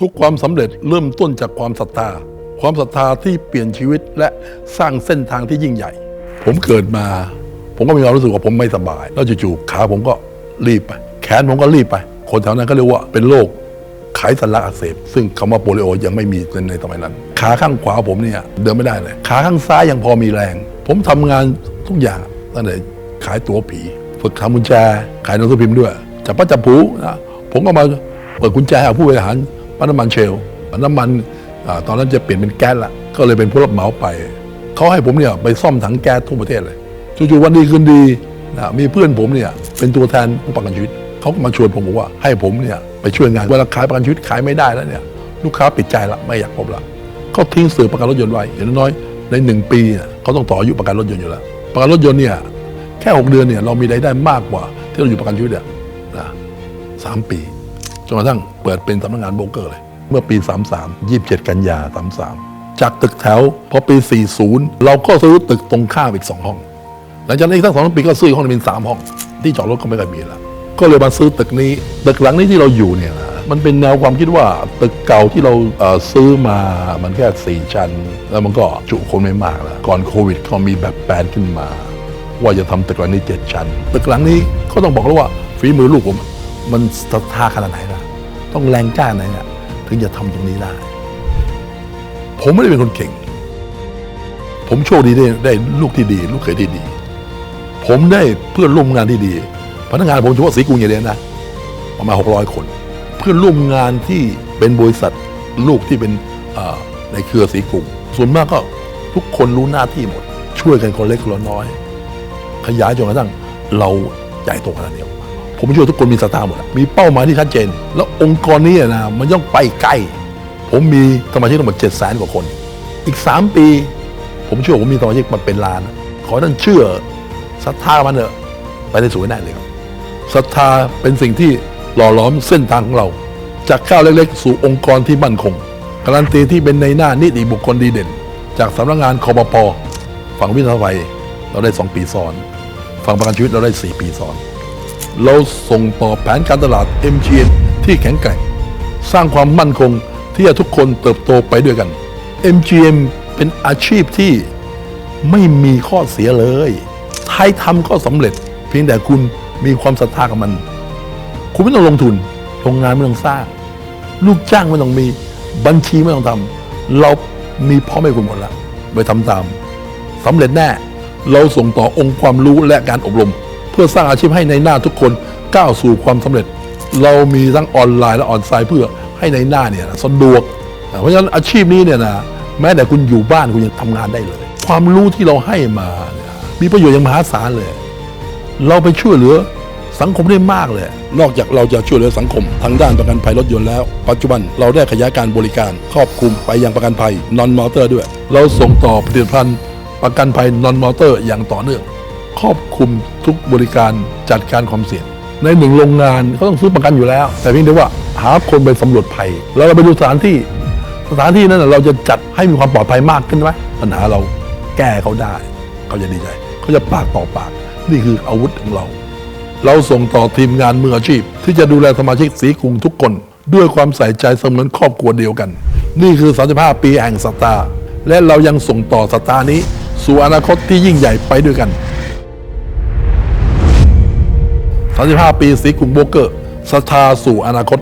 ทุกความสำเร็จเริ่มต้นจากความศรัทธา ความศรัทธาที่เปลี่ยนชีวิตและสร้างเส้นทางที่ยิ่งใหญ่ ผมเกิดมา ผมก็มีความรู้สึกว่าผมไม่สบาย แล้วจู่ๆขาผมก็รีบไป แขนผมก็รีบไป คนแถวนั้นก็เรียกว่าเป็นโรคไขสันหลังอักเสบ ซึ่งคำว่าโปลิโอยังไม่มีในสมัยนั้น ขาข้างขวาผมเนี่ยเดินไม่ได้เลย ขาข้างซ้ายยังพอมีแรง ผมทำงานทุกอย่างตั้งแต่ขายตั๋วผี ฝึกทำกุญแจ ขายหนังสือพิมพ์ด้วยจับปัจจับผูนะผมก็มาเปิดกุญแจให้ผู้บริหาร ปั๊มน้ำมันเชลล์ปั๊มน้ำมันอตอนนั้นจะเปลี่ยนเป็นแก๊สละก็เลยเป็นผู้รับเหมาไป เขาให้ผมเนี่ยไปซ่อมถังแก๊สทั่วประเทศเลยจู่ๆวันดีคืนดีนะมีเพื่อนผมเนี่ยเป็นตัวแทนผู้ประกันชีวิตเขาก็มาชวนผมบอกว่าให้ผมเนี่ยไปช่วยงานเวลาขายประกันชีวิตขายไม่ได้แล้วเนี่ยลูกค้าปิดใจละไม่อยากพบละเขาทิ้งสื่อประกันรถยนต์ไว้อย่างน้อยในหนึ่งปีเนี่ยเขาต้องต่ออายุประกันรถยนต์อยู่แล้วประกันรถยนต์เนี่ยแค่หกเดือนเนี่ยเรามีรายได้มากกว่า ที่เราอยู่ประกันชีวิตเนี่ยนะสามปี จนกระทั่งเปิดเป็นสำนักงานโบรกเกอร์เลย เมื่อปี 33 27 กันยา 33 จากตึกแถว พอปี 40 เราก็ซื้อตึกตรงข้ามอีก 2 ห้อง หลังจากนั้นอีกทั้งสองปีก็ซื้ออีกห้องหนึงเป็น3ห้อง ที่จอดรถก็ไม่ค่อยมีแล้วก็เลยมาซื้อตึกนี้ตึกหลังนี้ที่เราอยู่เนี่ยนะมันเป็นแนวความคิดว่าตึกเก่าที่เราเซื้อมามันแค่4ชั้น แล้วมันก็จุคนไม่มากแล้วก่อนโควิดก็มีแบบแปลนขึ้นมา ว่าจะทำตึกหลังนี้เจ็ดชั้น ตึกหลังนี้ก็ต้องบอกแล้วว่าฝีมือลูกผม มันศรัทธาขนาดไหนล่ะ ต้องแรงกล้าไหนอะถึงจะทำตรงนี้ได้ ผมไม่ได้เป็นคนเก่ง ผมโชคดีได้ได้ลูกที่ดี ลูกเขยที่ดี ผมได้เพื่อนร่วมงานที่ดี พนักงานผมเฉพาะสีกรุงอย่างเดียวนะประมาณหกร้อยคน เพื่อนร่วมงานที่เป็นบริษัทลูกที่เป็นในเครือสีกรุงส่วนมากก็ทุกคนรู้หน้าที่หมด ช่วยกันคนเล็กคนน้อย ขยายจนกระทั่งเราใหญ่โตขนาดนี้ ผมช่วยทุกคนมีสตาร์หมด มีเป้าหมายที่ชัดเจน แล้วองค์กรนี้นะมันต้องไปใกล้ ผมมีสมาชิกทั้งหมดเจ็ดแสนกว่าคน อีกสามปี ผมเชื่อผมมีสมาชิกมันเป็นล้าน ขอท่านเชื่อศรัทธามันเถอะไปได้สวยแน่เลยครับศรัทธาเป็นสิ่งที่หล่อหลอมเส้นทางของเรา จากก้าวเล็กๆ สู่องค์กรที่มั่นคงการันตีที่เป็นในหน้านิติบุคคลดีเด่น จากสำนักงานคอปปฝั่งวิทยาลัยเราได้สองปีซ้อน ฝั่งประกันชีวิตเราได้สี่ปีซ้อน เราส่งต่อแผนการตลาด MGN ที่แข็งแกร่ง สร้างความมั่นคงที่จะทุกคนเติบโตไปด้วยกัน MGM เป็นอาชีพที่ไม่มีข้อเสียเลยใครทำก็สำเร็จ เพียงแต่คุณมีความศรัทธากับมัน คุณไม่ต้องลงทุนโรงงานไม่ต้องสร้าง ลูกจ้างไม่ต้องมีบัญชีไม่ต้องทำเรามีพ่อแม่คุณหมดแล้วไปทำตามสำเร็จแน่ เราส่งต่อองค์ความรู้และการอบรม พื่อสร้างอาชีพให้ในหน้าทุกคนก้าวสู่ความสำเร็จ เรามีทั้งออนไลน์และออนไลน์เพื่อให้ในหน้าเนี่ยสะดวก เพราะฉะนั้นอาชีพนี้เนี่ยนะแม้แต่คุณอยู่บ้านคุณยังทำงานได้เลย ความรู้ที่เราให้มามีประโยชน์อย่างมหาศาลเลย เราไปช่วยเหลือสังคมได้มากเลย นอกจากเราจะช่วยเหลือสังคมทางด้านประกันภัยรถยนต์แล้ว ปัจจุบันเราได้ขยายการบริการครอบคลุมไปยังประกันภัยนอนมอเตอร์ด้วย เราส่งต่อผลิตภัณฑ์ประกันภัยนอนมอเตอร์อย่างต่อเนื่อง ครอบคลุมทุกบริการจัดการความเสี่ยง ในหนึ่งโรงงานเขาต้องซื้อประกันอยู่แล้ว แต่เพียงแต่ว่าหาคนไปสำรวจภัย แล้วเราไปดูสถานที่ สถานที่นั้นเราจะจัดให้มีความปลอดภัยมากขึ้นไหมปัญหาเราแก้เขาได้เขาจะดีใจเขาจะปากต่อปาก นี่คืออาวุธของเรา เราส่งต่อทีมงานมืออาชีพ ที่จะดูแลสมาชิกสีกรุงทุกคน ด้วยความใส่ใจเสมือนครอบครัวเดียวกัน นี่คือ 35 ปีแห่งสตาร์และเรายังส่งต่อสตาร์นี้ สู่อนาคตที่ยิ่งใหญ่ไปด้วยกัน 35 ปีสีกลุ่มโบเกอร์ศรัทธาสู่อนาคต